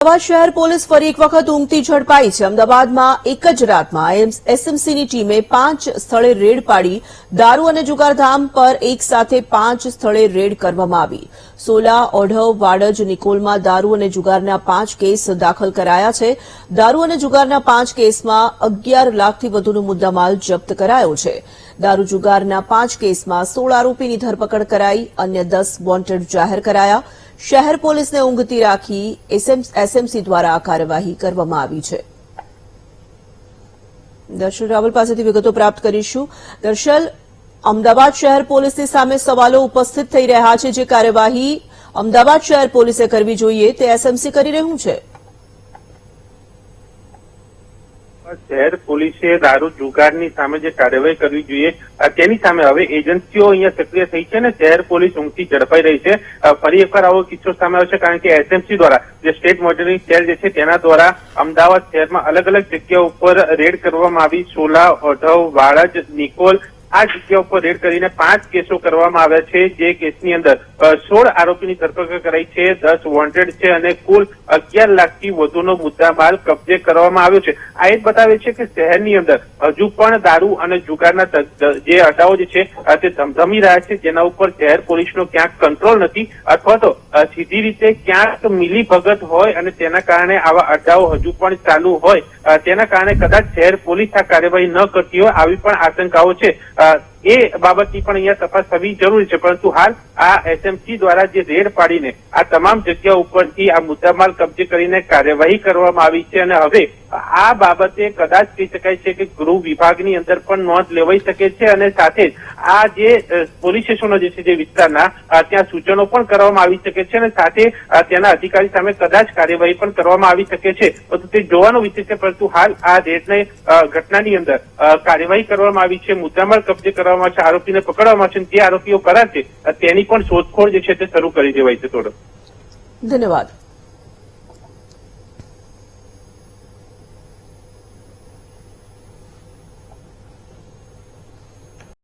અમદાવાદ શહેર પોલીસ ફરી એક વખત ઊંઘતી ઝડપાઈ છે. અમદાવાદમાં એક જ રાતમાં એસએમસીની ટીમે પાંચ સ્થળે રેડ પાડી દારૂ અને જુગારધામ પર એક સાથે પાંચ સ્થળે રેડ કરવામાં આવી. સોલા, ઓઢવ, વાડજ, નિકોલમાં દારૂ અને જુગારના પાંચ કેસ દાખલ કરાયા છે. દારૂ અને જુગારના પાંચ કેસમાં અગિયાર લાખથી વધુનો મુદ્દામાલ જપ્ત કરાયો છે. દારૂ જુગારના પાંચ કેસમાં સોળ આરોપીની ધરપકડ કરાઈ, અન્ય દસ વોન્ટેડ જાહેર કરાયા. શહેર પોલીસને ઊંઘતી રાખી એસએમસી દ્વારા આ કાર્યવાહી કરવામાં આવી છે. દર્શન રાવલ પાસેથી વિગતો પ્રાપ્ત કરીશું. દર્શન અમદાવાદ શહેર પોલીસની સામે સવાલો ઉપસ્થિત થઈ રહ્યા છે. જે કાર્યવાહી અમદાવાદ શહેર પોલીસે કરવી જોઈએ તે એસએમસી કરી રહ્યું છે. શહેર પોલીસે દારૂ જુગારની સામે જે કાર્યવાહી કરવી જોઈએ તેની સામે હવે એજન્સીઓ અહીંયા સક્રિય થઈ છે ને શહેર પોલીસ ઊંઘથી ઝડપાઈ રહી છે. ફરી એકવાર આવો કિસ્સો સામે આવ્યો છે કારણ કે એસએમસી દ્વારા જે સ્ટેટ મોનિટરિંગ સેલ જે છે તેના દ્વારા અમદાવાદ શહેરમાં અલગ અલગ જગ્યા ઉપર રેડ કરવામાં આવી. સોલા, ઓઢવ, વાળજ, નિકોલ આ જગ્યા ઉપર રેડ કરીને પાંચ કેસો કરવામાં આવ્યા છે. જે કેસની અંદર સોળ આરોપીની ધરપકડ કરાઈ છે, દસ વોન્ટેડ છે અને કુલ અગિયાર લાખથી વધુનો મુદ્દામાલ કબજે કરવામાં આવ્યો છે. આ એ બતાવે છે કે શહેરની અંદર હજુ પણ દારૂ અને જુગારના જે અડાઓ જે છે તે ધમધમી રહ્યા છે. જેના ઉપર શહેર પોલીસનો ક્યાંક કંટ્રોલ નથી અથવા તો સીધી રીતે ક્યાંક મિલી ભગત હોય અને તેના કારણે આવા અડ્ડાઓ હજુ પણ ચાલુ હોય. તેના કારણે કદાચ શહેર પોલીસ આ કાર્યવાહી ન કરતી હોય, આવી પણ આશંકાઓ છે. Uh, એ બાબતની પણ અહીંયા તપાસ થવી જરૂરી છે. પરંતુ હાલ આ એસએમસી દ્વારા જે રેડ પાડીને આ તમામ જગ્યા ઉપરથી આ મુદ્દામાલ કબજે કરીને કાર્યવાહી કરવામાં આવી છે અને હવે આ બાબતે કદાચ કહી શકાય છે કે ગૃહ વિભાગની અંદર પણ નોંધ લેવાઈ શકે છે અને સાથે જ આ જે પોલીસ સ્ટેશનો જે છે જે વિસ્તારના ત્યાં સૂચનો પણ કરવામાં આવી શકે છે અને સાથે અ, ત્યાંના અધિકારી સામે કદાચ કાર્યવાહી પણ કરવામાં આવી શકે છે. પરંતુ તે જોવાનો વિષય છે પરંતુ હાલ આ રેડને ઘટનાની અંદર કાર્યવાહી કરવામાં આવી છે. મુદ્દામાલ કબજે કરવામાં છે, આરોપીને પકડવામાં છે તે આરોપીઓ કરાશે તેની પણ શોધખોળ જે છે તે શરૂ કરી દેવાય છે થોડો. ધન્યવાદ.